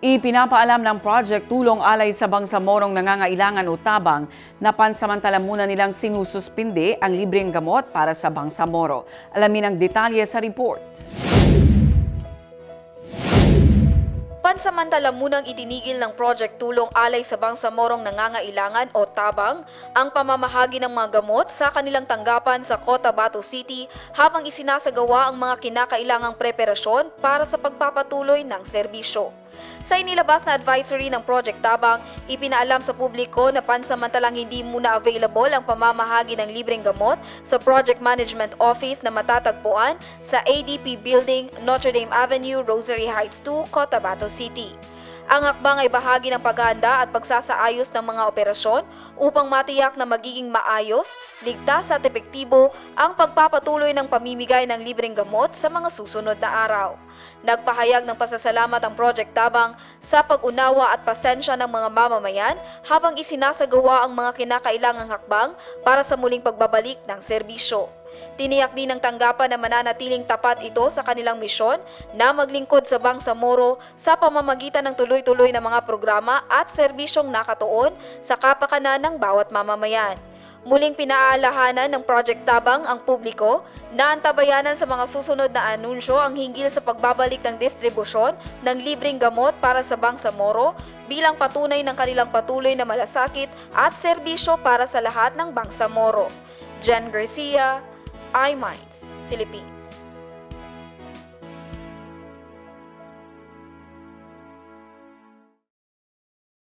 Ipinapaalam ng project Tulong Alay sa Bangsamorong Nangangailangan o Tabang na pansamantala muna nilang sinususpinde ang libreng gamot para sa Bangsamoro. Alamin ang detalye sa report. Pansamantala munang itinigil ng Project Tulong Alay sa Bangsamorong Nangangailangan o Tabang ang pamamahagi ng mga gamot sa kanilang tanggapan sa Cotabato City habang isinasagawa ang mga kinakailangang preparasyon para sa pagpapatuloy ng serbisyo. Sa inilabas na advisory ng Project Tabang, ipinaalam sa publiko na pansamantalang hindi muna available ang pamamahagi ng libreng gamot sa Project Management Office na matatagpuan sa ADP Building, Notre Dame Avenue, Rosary Heights 2, Cotabato City. Ang hakbang ay bahagi ng paghahanda at pagsasaayos ng mga operasyon upang matiyak na magiging maayos, ligtas at epektibo ang pagpapatuloy ng pamimigay ng libreng gamot sa mga susunod na araw. Nagpahayag ng pasasalamat ang Project Tabang sa pag-unawa at pasensya ng mga mamamayan habang isinasagawa ang mga kinakailangang hakbang para sa muling pagbabalik ng serbisyo. Tiniyak din ng tanggapan na mananatiling tapat ito sa kanilang misyon na maglingkod sa Bangsamoro sa pamamagitan ng tuloy-tuloy na mga programa at serbisyong nakatuon sa kapakanan ng bawat mamamayan. Muling pinaalahanan ng Project Tabang ang publiko na antabayanan sa mga susunod na anunsyo ang hinggil sa pagbabalik ng distribusyon ng libreng gamot para sa Bangsamoro bilang patunay ng kanilang patuloy na malasakit at serbisyo para sa lahat ng Bangsamoro. Jen Garcia, iMinds, Philippines.